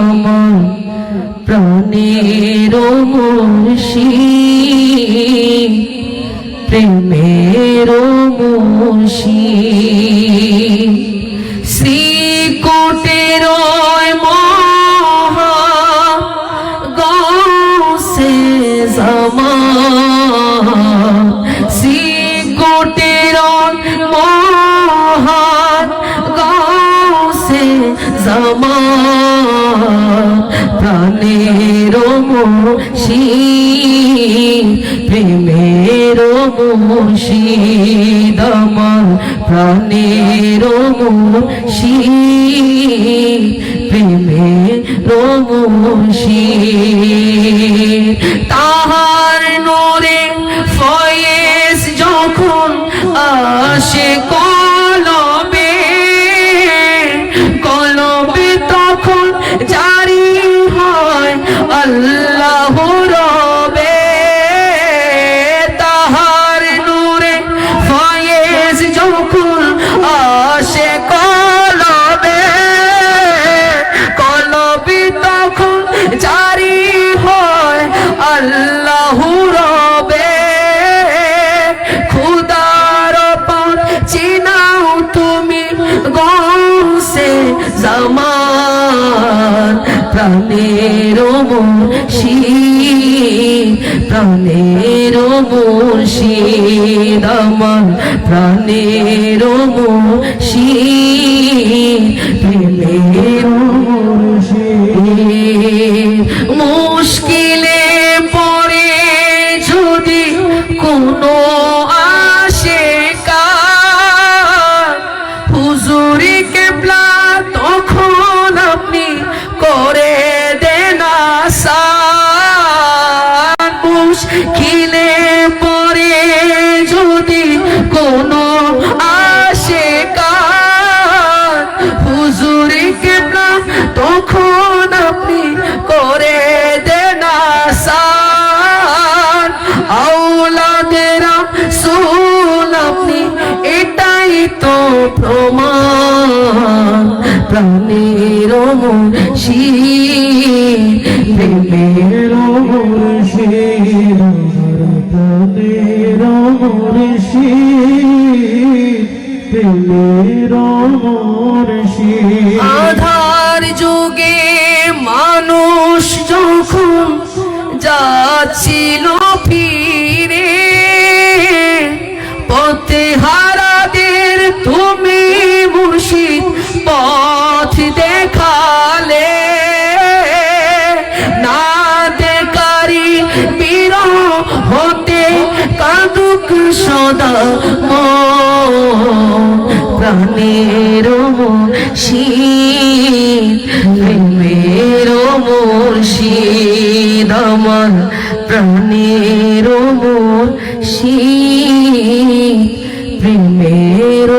আমার প্রাণের মুর্শি প্রেমের মুর্শি শ্রীকোটের মহা প্রাণের মুশি প্রেমের মুর্শিদ, আমার প্রাণের মুর্শিদ, প্রেমের মুর্শিদ। তাহার নোরে ফয়েজ যখন আসে কলবে গৌসে জামান প্রাণের মুর্শি প্রাণের মুর্শিদ আমার প্রাণের মুর্শিদ। তো প্রমাণ, প্রাণের মুর্শিদ প্রেমের মুর্শিদ প্রাণের মুর্শিদ প্রেমের আধার যুগে মানুষ যখন যাচ্ছিল ফিরে সদা প্রাণের মুর্শিদ প্রেমের মুর্শিদ আমার প্রাণের মুর্শিদ প্রেমের